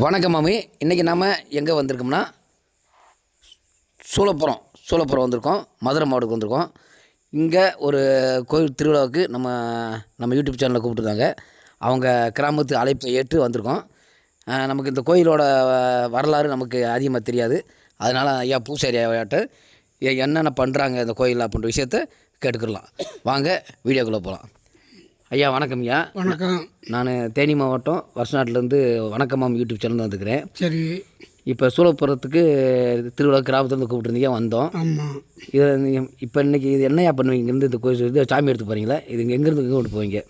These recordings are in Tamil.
வணக்கம் மாமி. இன்றைக்கி நாம் எங்கே வந்திருக்கோம்னா சூளப்புரம் சூளப்புரம் வந்திருக்கோம். மதுரை மாவட்டத்துக்கு வந்திருக்கோம். இங்கே ஒரு கோயில் திருவிழாவுக்கு நம்ம நம்ம யூடியூப் சேனலில் கூப்பிட்டுருந்தாங்க அவங்க கிராமத்து அழைப்பை ஏற்று வந்திருக்கோம். நமக்கு இந்த கோயிலோட வரலாறு நமக்கு அதிகமாக தெரியாது. அதனால் ஐயா பூசாரி ஐயாட்ட என்னென்ன பண்ணுறாங்க இந்த கோயில் அப்படின்ற விஷயத்த கேட்டுக்கிடலாம் வாங்க வீடியோக்குள்ளே போகலாம். ஐயா வணக்கம் ஐயா. வணக்கம். நான் தேனி மாவட்டம் வருஷநாட்டிலேருந்து வணக்கமாம் யூடியூப் சேனல் வந்துக்கிறேன். சரி. இப்போ சூளப்புறத்துக்கு திருவிழா கிராமத்துலேருந்து கூப்பிட்டுருந்தீங்க வந்தோம். ஆமாம் இதை இப்போ இன்னைக்கு இது என்னையா பண்ணுவீங்க? இங்கேருந்து இந்த கோயில் இது சாமி எடுத்து போகிறீங்களா இது இங்கே எங்கேருந்து எங்கே கொண்டு போவீங்க?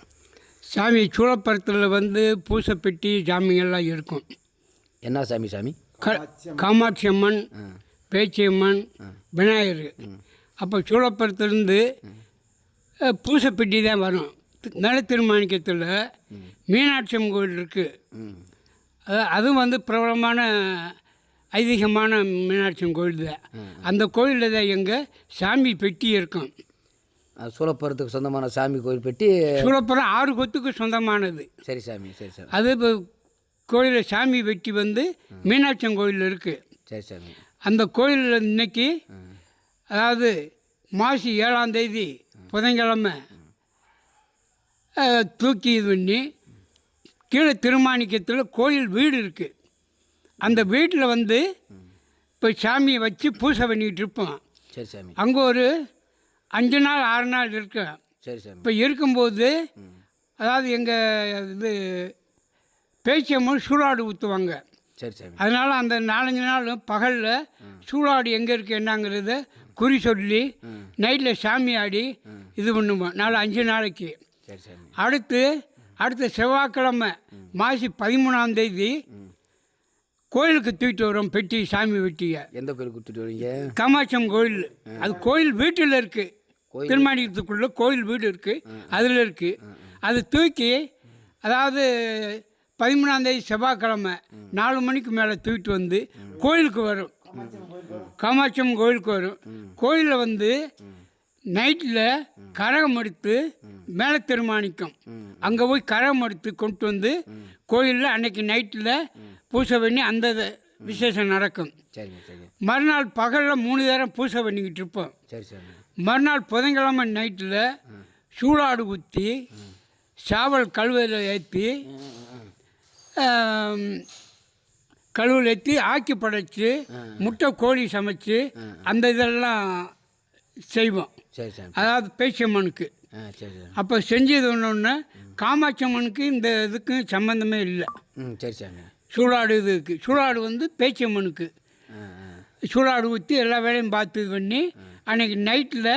சாமி சூளப்பரத்தில் வந்து பூசப்பெட்டி சாமிங்கெல்லாம் இருக்கும். என்ன சாமி சாமி? க காமாட்சி அம்மன் பேச்சியம்மன் விநாயகர். அப்போ சூளப்பரத்துலேருந்து அஹ், பூசப்பெட்டி தான் வரும். மேல திருமாணிக்கத்தில் மீனாட்சி அம்மன் கோயில் இருக்குது அது அதுவும் வந்து பிரபலமான ஐதீகமான மீனாட்சி அம்மன் கோயில் தான் அந்த கோயிலில் தான் எங்கள் சாமி பெட்டி இருக்கும். அது சூளப்புறத்துக்கு சொந்தமான சாமி கோயில் பெட்டி. சூளப்புரம் ஆறு கொத்துக்கு சொந்தமானது. சரி சாமி சரி சாமி. அது இப்போ கோயிலில் சாமி வெட்டி வந்து மீனாட்சம் கோயில் இருக்குது சரி சாமி. அந்த கோயிலில் இன்னைக்கு அதாவது மாசி ஏழாம் தேதி புதன்கிழமை தூக்கி இது பண்ணி கீழே திருமாணிக்கத்தில் கோயில் வீடு இருக்குது அந்த வீட்டில் வந்து இப்போ சாமியை வச்சு பூஜை பண்ணிக்கிட்டு இருப்போம். சரி சாமி. அங்கே ஒரு அஞ்சு நாள் ஆறு நாள் இருக்கேன் சரி சாமி. இப்போ இருக்கும்போது அதாவது எங்கள் இது பேச்சியம்மன் சூடாடு ஊற்றுவாங்க சரி சாமி. அதனால் அந்த நாலஞ்சு நாள் பகலில் சூடாடு எங்கே இருக்குது என்னங்கிறத குறி சொல்லி நைட்டில் சாமி ஆடி இது பண்ணுவோம். நாலு அஞ்சு நாளைக்கு. சரி அடுத்து அடுத்த செவ்வாய்க்கிழமை மாசி பதிமூணாம் தேதி கோயிலுக்கு தூக்கிட்டு வரோம் பெட்டி சாமி வெட்டியை. எந்த கோயில் கொடுத்துட்டு வரீங்க? காமாட்சம் கோயில். அது கோயில் வீட்டில் இருக்குது திருமாணிக்கத்துக்குள்ளே கோயில் வீடு இருக்குது அதில் இருக்குது அது தூக்கி அதாவது பதிமூணாந்தேதி செவ்வாய்க்கிழமை நாலு மணிக்கு மேலே தூக்கிட்டு வந்து கோயிலுக்கு வரும். காமாட்சியம் கோயிலுக்கு வரும். கோயிலில் வந்து நைட்டில் கரகம் எடுத்து மேலே திருமாணிக்கம். அங்கே போய் கரகம் எடுத்து கொண்டு வந்து கோயிலில் அன்னைக்கு நைட்டில் பூஜை பண்ணி அந்த விசேஷம் நடக்கும். மறுநாள் பகலில் மூணு நேரம் பூஜை பண்ணிக்கிட்டு இருப்போம். மறுநாள் புதன்கிழமை நைட்டில் சூடாடு ஊற்றி சாவல் கழுவையில் ஏற்றி கழுவில் ஏற்றி ஆக்கி படைச்சு முட்டை கோழி சமைச்சு அந்த இதெல்லாம் செய்வோம். சரி சாமி அதாவது பேச்சியம்மனுக்கு ஆ சரி சாமி அப்போ செஞ்சது ஒன்று காமாட்சி அம்மனுக்கு இந்த இதுக்கும் சம்மந்தமே இல்லை. ம் சரி சாமி சூடாடு இதுக்கு சூடாடு வந்து பேச்சியம்மனுக்கு சூடாடு ஊற்றி எல்லா வேலையும் பார்த்து இது பண்ணி அன்னைக்கு நைட்டில்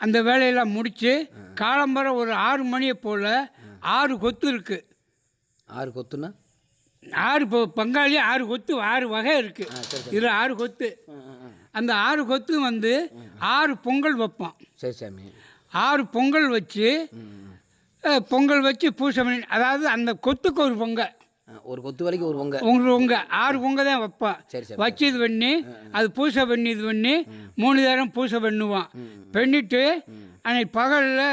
அந்த வேலையெல்லாம் முடித்து காலம்பரை ஒரு ஆறு மணியை போல் ஆறு கொத்து இருக்குது ஆறு கொத்துனா ஆறு இப்போ பங்காளி ஆறு கொத்து ஆறு வகை இருக்குது இதில் ஆறு கொத்து. அந்த ஆறு கொத்து வந்து ஆறு பொங்கல் வைப்போம். சரி சாமி. ஆறு பொங்கல் வச்சு பொங்கல் வச்சு பூசை பண்ணி அதாவது அந்த கொத்துக்கு ஒரு பொங்கல் ஒரு கொத்து வரைக்கும் ஒரு உங்க உங்க உங்க ஆறு உங்க தான் சரி வச்சு இது பண்ணி அது பூசை பண்ணி இது பண்ணி மூணு நேரம் பூசை பண்ணுவான் பண்ணிட்டு அன்னைக்கு பகலில்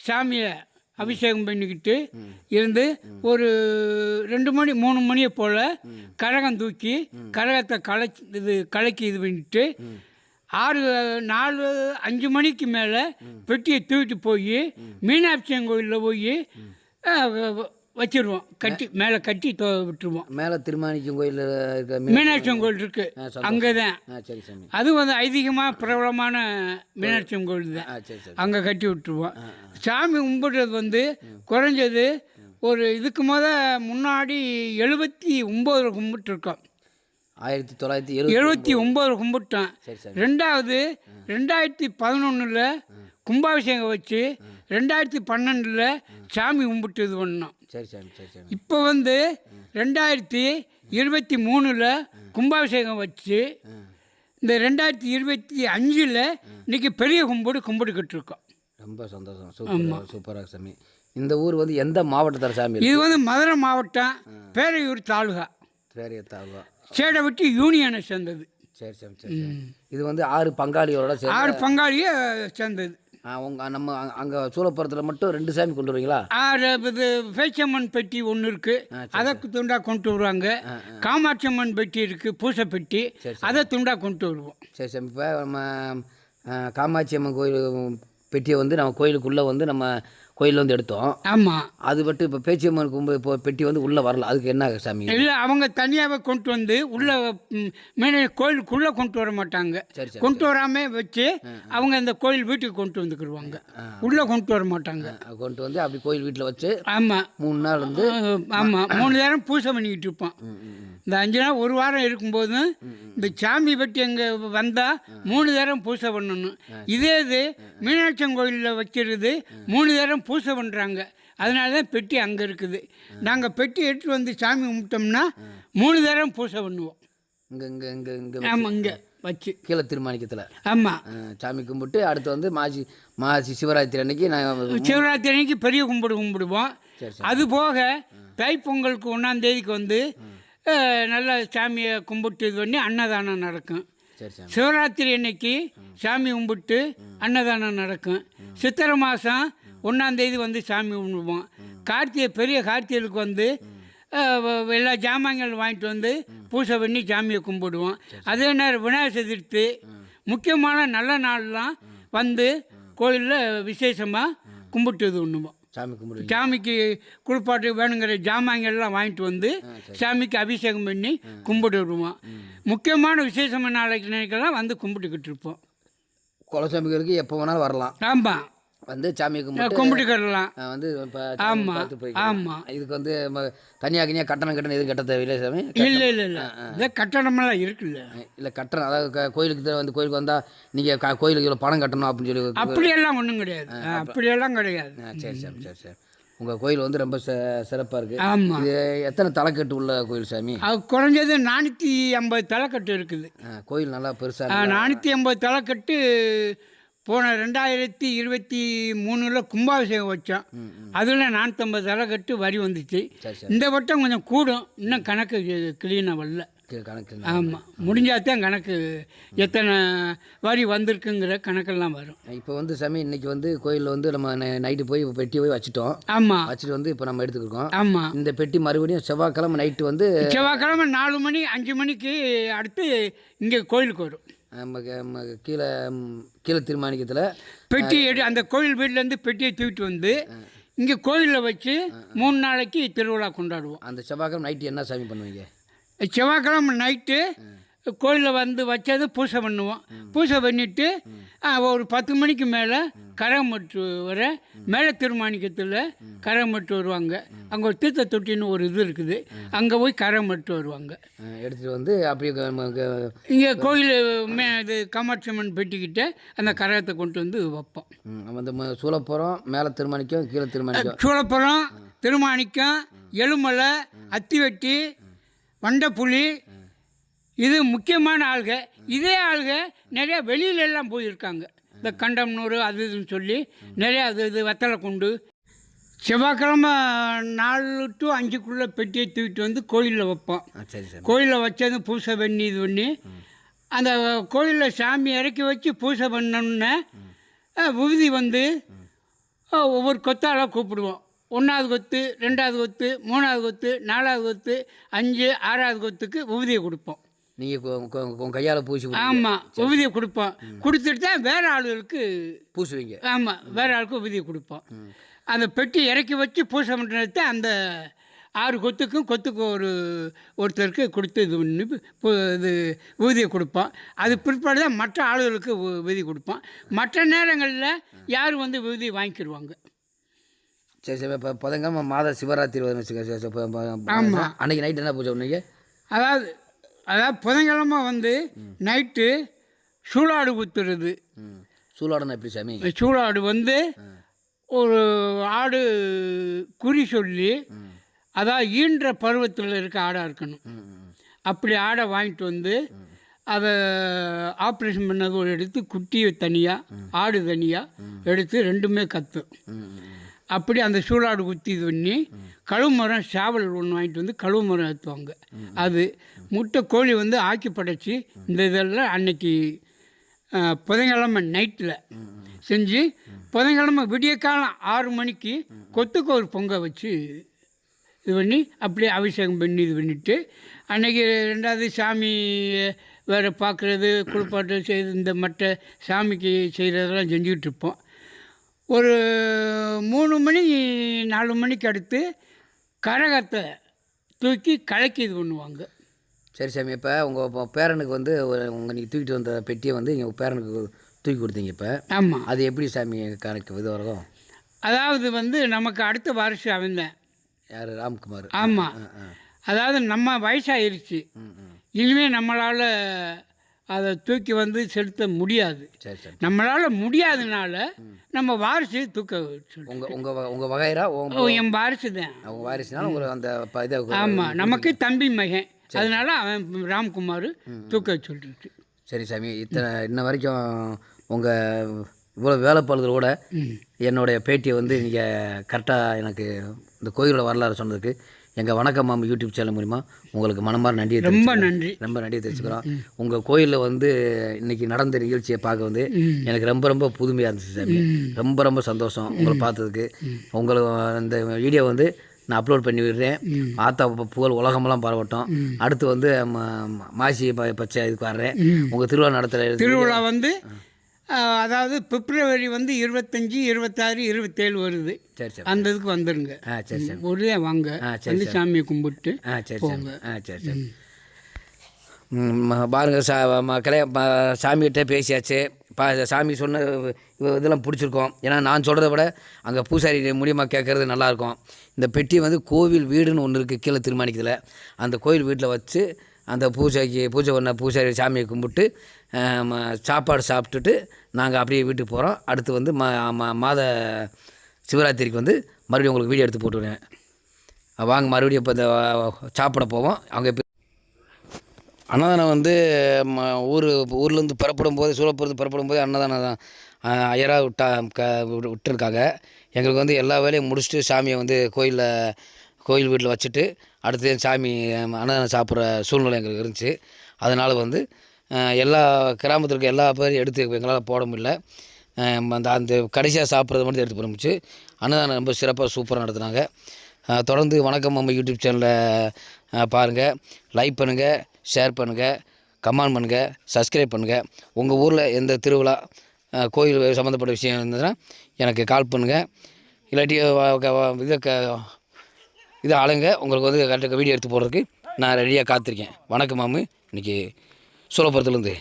சாமியை அபிஷேகம் பண்ணிக்கிட்டு இருந்து ஒரு ரெண்டு மணி மூணு மணியை போல் கரகம் தூக்கி கரகத்தை கலச்சி இது கலக்கி இது பண்ணிட்டு ஆறு நாலு அஞ்சு மணிக்கு மேலே பெட்டியை தூக்கிட்டு போய் மீனாட்சி கோயிலில் போய் வச்சிருவோம். கட்டி மேலே கட்டி தொ விட்டுருவோம். மேலே திருமாணிக்கம் கோயில் இருக்க மீன் மீனாட்சி கோயில். இருக்கு. அங்கே தான் சரி சாமி. அது வந்து ஐதீகமாக பிரபலமான மீனாட்சி கோயில் தான். சரி சரி. அங்கே கட்டி விட்டுருவோம். சாமி கும்பிடுறது வந்து குறைஞ்சது ஒரு இதுக்கு முத முன்னாடி எழுபத்தி ஒம்பது கும்பிட்டுருக்கோம். ஆயிரத்தி தொள்ளாயிரத்தி எழுபத்தி எழுபத்தி ஒம்பது கும்பிட்டோம். சரி சரி. ரெண்டாவது ரெண்டாயிரத்தி பதினொன்றில் கும்பாபிஷேகம் வச்சு ரெண்டாயிரத்தி பன்னெண்டில் சாமி கும்பிட்டு இது பண்ணோம் சரி சாமி சரி சாமி. இப்போ வந்து ரெண்டாயிரத்தி இருபத்தி மூணில் கும்பாபிஷேகம் வச்சு இந்த ரெண்டாயிரத்தி இருபத்தி அஞ்சில் இன்னைக்கு பெரிய கும்பிடு கும்பிட்டுக்கிட்டு இருக்கோம். ரொம்ப சந்தோஷம். சூப்பர் சூப்பராக சாமி. இந்த ஊர் வந்து எந்த மாவட்டத்தில் சாமி இது வந்து மதுரை மாவட்டம் பேரையூர் தாலுகா. பேரிய தாழ்வா சேடவட்டி யூனியனை சேர்ந்தது. சரி சாமி சரி. இது வந்து ஆறு பங்காளியோட ஆறு பங்காளியை சேர்ந்தது. ஆ, உங்க நம்ம அங்கே சூளப்புறத்தில் மட்டும் ரெண்டு சாமி கொண்டு வருவீங்களா? இது பேச்சம்மன் பெட்டி ஒன்று இருக்குது அதை துண்டா கொண்டு வருவாங்க. காமாட்சியம்மன் பெட்டி இருக்குது பூசை பெட்டி அதை துண்டா கொண்டு வருவோம். சரி சாமி இப்போ நம்ம காமாட்சி அம்மன் கோயில் பெட்டியை வந்து நம்ம கோயிலுக்குள்ளே வந்து நம்ம கோயிலில் வந்து எடுத்தோம். ஆமாம் அது மட்டும் இப்போ பேச்சியம்மன் கும்பு இப்போ பெட்டி வந்து உள்ளே வரல. அதுக்கு என்ன சாமி? இல்லை அவங்க தனியாகவே கொண்டு வந்து உள்ள மீன கோயிலுக்குள்ளே கொண்டு வர மாட்டாங்க. சரி சரி கொண்டு வராம வச்சு அவங்க இந்த கோயில் வீட்டுக்கு கொண்டு வந்துக்கிடுவாங்க உள்ளே கொண்டு வர மாட்டாங்க. கொண்டு வந்து அப்படி கோயில் வீட்டில் வச்சு ஆமாம் மூணு நாள் வந்து ஆமாம் மூணு நேரம் பூஜை பண்ணிக்கிட்டு இருப்போம் இந்த அஞ்சு நாள் ஒரு வாரம் இருக்கும்போது இந்த சாமி பட்டி அங்கே வந்தால் மூணு நேரம் பூஜை பண்ணணும். இதே இது மீனாட்சி கோயிலில் வைக்கிறது மூணு நேரம் பூஜை பண்ணுறாங்க அதனால தான் பெட்டி அங்கே இருக்குது. நாங்கள் பெட்டி எடுத்துட்டு வந்து சாமி கும்பிட்டோம்னா மூணு நேரம் பூஜை பண்ணுவோம். இங்கே இங்கே இங்கே இங்கே ஆமாம் இங்கே வச்சு. கீழே திருமாணிக்கத்தில். ஆமாம் சாமி கும்பிட்டு அடுத்து வந்து மாசி மாசி சிவராத்திரி அன்னைக்கு நான் சிவராத்திரி அன்னைக்கு பெரிய கும்பிடு கும்பிடுவோம். அது போக தைப்பொங்கலுக்கு ஒன்றாம் தேதிக்கு வந்து நல்லா சாமியை கும்பிட்டு இது பண்ணி அன்னதானம் நடக்கும். சிவராத்திரி அன்னைக்கு சாமி கும்பிட்டு அன்னதானம் நடக்கும். சித்திரை மாதம் ஒன்றாந்தேதி வந்து சாமி கும்பிடுவோம். கார்த்திகை பெரிய கார்த்திகைக்கு வந்து எல்லா ஜாமான்கள் வாங்கிட்டு வந்து பூஜை பண்ணி சாமியை கும்பிடுவோம். அதே நேரம் விநாயகர் சதுர்த்தி முக்கியமான நல்ல நாள்லாம் வந்து கோயிலில் விசேஷமாக கும்பிட்டு இது பண்ணுவோம். சாமி கும்பிடுவீங்க. சாமிக்கு குளிப்பாட்டு வேணுங்கிற ஜாமான்கள்லாம் வாங்கிட்டு வந்து சாமிக்கு அபிஷேகம் பண்ணி கும்பிட்டு வருவோம். முக்கியமான விசேஷமான நாளைக்கு நினைக்கலாம்? வந்து கும்பிட்டுக்கிட்டு இருப்போம். குலசாமிகளுக்கு எப்போ வேணாலும் வரலாம். ஆமாம் வந்து சாமியை கும்பிட்டு கும்பிட்டுக்கிடலாம் ஆ, வந்து இப்போ ஆமா, பார்த்து போய்க்கலாம். ஆமா. இதுக்கு வந்து தனியாக தனியாக கட்டணம் கட்டணம் எதுவும் கட்ட தேவையில்லை சாமி. இல்லை இல்லை இல்லை. இதை கட்டணமெல்லாம் இருக்குல்ல. இல்லை கட்டணம். அதாவது கோயிலுக்கு வந்து கோயிலுக்கு வந்தால் நீங்கள் க கோயிலுக்கு இவ்வளோ பணம் கட்டணும் அப்படின்னு சொல்லி அப்படியெல்லாம் ஒன்றும் கிடையாது. அப்படியெல்லாம் கிடையாது. சரி சாமி சரி சரி உங்கள் கோயில் வந்து ரொம்ப சிறப்பாக இருக்குது ஆமாம் இது எத்தனை தலைக்கட்டு உள்ள கோயில் சாமி? குறைஞ்சது நானூற்றி ஐம்பது தலைக்கட்டு இருக்குது. கோயில் நல்லா பெருசாக நானூற்றி ஐம்பது தலைக்கட்டு போன ரெண்டாயிரத்தி இருபத்தி மூணில் கும்பாபிஷேகம் வச்சோம். அதில் நானூற்றம்பது தலைக்கட்டு வரி வந்துச்சு. இந்த வட்டம் கொஞ்சம் கூடும். இன்னும் கணக்கு க்ளீனாக வரல. கணக்கு. ஆமாம் முடிஞ்சாதான் கணக்கு எத்தனை வரி வந்திருக்குங்கிற கணக்கெல்லாம் வரும். இப்போ வந்து சாமி இன்னைக்கு வந்து கோயிலில் வந்து நம்ம நைட்டு போய் பெட்டி போய் வச்சுட்டோம். ஆமாம் வச்சுட்டு வந்து இப்போ நம்ம எடுத்துக்கிருக்கோம். ஆமாம் இந்த பெட்டி மறுபடியும் செவ்வாய்க்கிழமை நைட்டு வந்து செவ்வாய்க்கிழமை நாலு மணி அஞ்சு மணிக்கு அடுத்து இங்கே கோயிலுக்கு வரும். கீழே கீழே திருமாணிக்கத்தில் பெட்டி எடு அந்த கோயில் வீட்டிலேருந்து பெட்டியை தூக்கிட்டு வந்து இங்கே கோயிலில் வச்சு மூணு நாளைக்கு திருவிழா கொண்டாடுவோம். அந்த செவ்வாய்க்கிழமை நைட்டு என்ன சாமி பண்ணுவீங்க? செவ்வாய்க்கிழமை நைட்டு கோயிலில் வந்து வச்சது பூஜை பண்ணுவோம். பூஜை பண்ணிவிட்டு ஒரு பத்து மணிக்கு மேலே கரமட்டு வர மேலே திருமாணிக்கத்தில் கரமட்டு வருவாங்க. அங்கே ஒரு தீர்த்த தொட்டின்னு ஒரு இது இருக்குது. அங்கே போய் கரமட்டு வருவாங்க. எடுத்துகிட்டு வந்து அப்படியே இங்கே கோயில் மே இது காமாட்சி அம்மன் பெட்டிக்கிட்ட அந்த கரகத்தை கொண்டு வந்து வைப்போம். ம- சூளப்புறம் மேலே திருமாணிக்கம் கீழே திருமாணிக்கம். சூளப்புறம் திருமாணிக்கம் எலுமலை அத்திவெட்டி வண்டப்புலி இது முக்கியமான ஆள்க. இதே ஆள்க நிறைய வெளியில எல்லாம் போயிருக்காங்க. இந்த கண்டம்னூர் அது இதுன்னு சொல்லி நிறைய அது இது வெத்தலை கொண்டு. செவ்வாய்க்கிழமை நாலு டு அஞ்சுக்குள்ளே பெட்டியை தூக்கிட்டு வந்து கோயிலில் வைப்போம். கோயிலில் வச்சது பூசை பண்ணி இது பண்ணி அந்த கோயிலில் சாமி இறக்கி வச்சு பூசை பண்ணோன்னே விபூதி வந்து ஒவ்வொரு கொத்தாளாக கூப்பிடுவோம். ஒன்றாவது கொத்து ரெண்டாவது கொத்து மூணாவது கொத்து நாலாவது கொத்து அஞ்சு ஆறாவது கொத்துக்கு விபூதியை கொடுப்போம். நீங்கள் உங்கள் கையால் பூசி. ஆமாம் விபூதியை கொடுப்போம். கொடுத்துட்டு தான் வேறு ஆளுகளுக்கு பூசுவீங்க. ஆமாம் வேறு ஆளுக்கு விபூதியை கொடுப்போம். அந்த பெட்டி இறக்கி வச்சு பூசை பண்ணுறது அந்த ஆறு கொத்துக்கும் கொத்துக்கு ஒரு ஒருத்தருக்கு கொடுத்து இது பண்ணி இது ஊதியை கொடுப்போம். அது பிற்பாடு தான் மற்ற ஆளுகளுக்கு ஊதி கொடுப்போம். மற்ற நேரங்களில் யார் வந்து ஊதி வாங்கிக்கிடுவாங்க சரி சரி இப்போ புதன்கிழமை மாத சிவராத்திரி வரும்னு வச்சுக்க சரி, சரி, இப்போ, இப்போ, ஆமா. அன்னைக்கு நைட் என்ன பூஜை பண்ணீங்க அதாவது அதாவது புதன்கிழமை வந்து நைட்டு சூளாடு குத்துறது. ம். சூலாடனா எப்படி சாமி? சூளாடு வந்து ஒரு ஆடு குறி சொல்லி அதாவது ஈன்ற பருவத்தில் இருக்க ஆடாக இருக்கணும். அப்படி ஆடை வாங்கிட்டு வந்து அதை ஆப்ரேஷன் பண்ணது ஒரு எடுத்து குட்டியை தனியாக ஆடு தனியாக எடுத்து ரெண்டுமே ம். அப்படி அந்த சூடாடு குத்தி இது பண்ணி கழுவுமரம் சேவல் ஒன்று வாங்கிட்டு வந்து கழுவு மரம் ஏற்றுவாங்க அது முட்டை கோழி வந்து ஆக்கி படைச்சி இந்த இதெல்லாம் அன்னைக்கு புதன்கிழமை நைட்டில் செஞ்சு புதன்கிழமை விடிய காலம் ஆறு மணிக்கு கொத்துக்கு ஒரு பொங்கல் வச்சு இது பண்ணி அப்படியே அபிஷேகம் பண்ணி இது பண்ணிவிட்டு அன்னைக்கு ரெண்டாவது சாமி வேறு பார்க்குறது குளிப்பாட்டு செய்து இந்த மற்ற சாமிக்கு செய்கிறதெல்லாம் செஞ்சுக்கிட்டு இருப்போம். ஒரு மூணு மணி நாலு மணிக்கு அடுத்து கரகத்தை தூக்கி கலக்கி இது பண்ணுவாங்க. சரி சாமி இப்போ உங்கள் பேரனுக்கு வந்து உங்கள் நீங்கள் தூக்கிட்டு வந்த பெட்டியை வந்து எங்கள் பேரனுக்கு தூக்கி கொடுத்தீங்க இப்போ. ஆமாம் அது எப்படி சாமி கணக்கு இது வரைக்கும்? அதாவது வந்து நமக்கு அடுத்த வாரிசு அவன்தான் யார்? ராம்குமார். ஆமாம் அதாவது நம்ம ம் இனிமேல் நம்மளால் அதை தூக்கி வந்து செலுத்த முடியாது. நம்மளால் முடியாதனால நம்ம வாரிசு தூக்க உங்கள் உங்கள் உங்கள் வகைரா உங்கள் என் வாரிசு தான். அவங்க வாரிசுனால உங்களுக்கு அந்த இதை ஆமாம் நமக்கு தம்பி மகன். அதனால அவன் ராம்குமார் தூக்க சொல்லிட்டு சரி சாமி இத்தனை இன்ன வரைக்கும் உங்கள் இவ்வளோ வேலைப்பாடுகள் கூட என்னுடைய பேட்டியை வந்து நீங்கள் கரெக்டாக எனக்கு இந்த கோயிலோட வரலாறு சொன்னதுக்கு எங்கள் வணக்கம் மாமா யூடியூப் சேனல் மூலிமா உங்களுக்கு மனமார நன்றியை ரொம்ப. நன்றி. ரொம்ப நன்றியை தெரிஞ்சுக்கிறோம் உங்கள் கோயிலில் வந்து இன்னைக்கு நடந்த நிகழ்ச்சியை பார்க்க வந்து எனக்கு ரொம்ப ரொம்ப புதுமையாக இருந்துச்சு சாமி. ரொம்ப ரொம்ப சந்தோஷம் உங்களை பார்த்ததுக்கு. உங்களை இந்த வீடியோ வந்து நான் அப்லோட் பண்ணி விடுறேன் ஆத்தா புகழ் உலகமெல்லாம் பரவட்டும். அடுத்து வந்து மாசி பச்சை இதுக்கு வர்றேன். உங்கள் திருவிழா நடத்துகிற திருவிழா வந்து அதாவது பிப்ரவரி வந்து இருபத்தஞ்சி இருபத்தாறு இருபத்தேழு வருது. சரி சரி அந்த இதுக்கு வந்துடுங்க ஆ சரி சரி. ஒரே வாங்க. வந்து சாமியை கும்பிட்டு ஆ சரி சரி. ஆ சரி சரி. ம், ம- பாருங்க சா மக்களே சாமிகிட்ட பேசியாச்சு. பா சாமி சொன்ன இதெல்லாம் பிடிச்சிருக்கோம். ஏன்னா நான் சொல்கிறத விட அங்கே பூசாரி மூலியமாக கேட்குறது நல்லாயிருக்கும். இந்த பெட்டி வந்து கோவில் வீடுன்னு ஒன்று இருக்குது கீழே திருமாணிக்கத்தில். அந்த கோயில் வீட்டில் வச்சு அந்த பூஜைக்கு பூஜை பண்ண பூசாரி சாமியை கும்பிட்டு ம- சாப்பாடு சாப்பிட்டுட்டு நாங்கள் அப்படியே வீட்டுக்கு போகிறோம் அடுத்து வந்து மா மா- மாத சிவராத்திரிக்கு வந்து மறுபடியும் உங்களுக்கு வீடியோ எடுத்து போட்டுவிடுவேன் வாங்க மறுபடியும் இப்போ இந்த சாப்பிட போவோம். அவங்க அன்னதானம் வந்து ம ஊர் ஊர்லேருந்து புறப்படும் போது சூழப்பூர்ந்து புறப்படும் போது அன்னதானம் தான். ஐயராக விட்டா க விட்டுருக்காங்க. எங்களுக்கு வந்து எல்லா வேலையும் முடிச்சுட்டு சாமியை வந்து கோயிலில் கோயில் வீட்டில் வச்சுட்டு அடுத்து சாமி அன்னதானம் சாப்பிட்ற சூழ்நிலை எங்களுக்கு இருந்துச்சு. அதனால் வந்து எல்லா கிராமத்தில் இருக்க எல்லா பேரும் எடுத்து எங்களால் போட முடியல. அந்த அந்த கடைசியாக சாப்பிட்றது மட்டும் எடுத்து போட அன்னதானம் ரொம்ப சிறப்பாக சூப்பராக நடத்துனாங்க. தொடர்ந்து வணக்கம் நம்ம யூடியூப் சேனலில் பாருங்கள் லைக் பண்ணுங்கள் ஷேர் பண்ணுங்கள் கமெண்ட் பண்ணுங்கள் சப்ஸ்கிரைப் பண்ணுங்கள் உங்கள் ஊரில் எந்த திருவிழா கோயில் சம்மந்தப்பட்ட விஷயம் இருந்ததுன்னா எனக்கு கால் பண்ணுங்கள் இல்லாட்டி இதை க இது ஆளுங்க உங்களுக்கு வந்து கரெக்டாக வீடியோ எடுத்து போடுறதுக்கு நான் ரெடியாக காத்திருக்கேன். வணக்கம் மாமு. இன்றைக்கி சோழபுரத்துலேருந்து.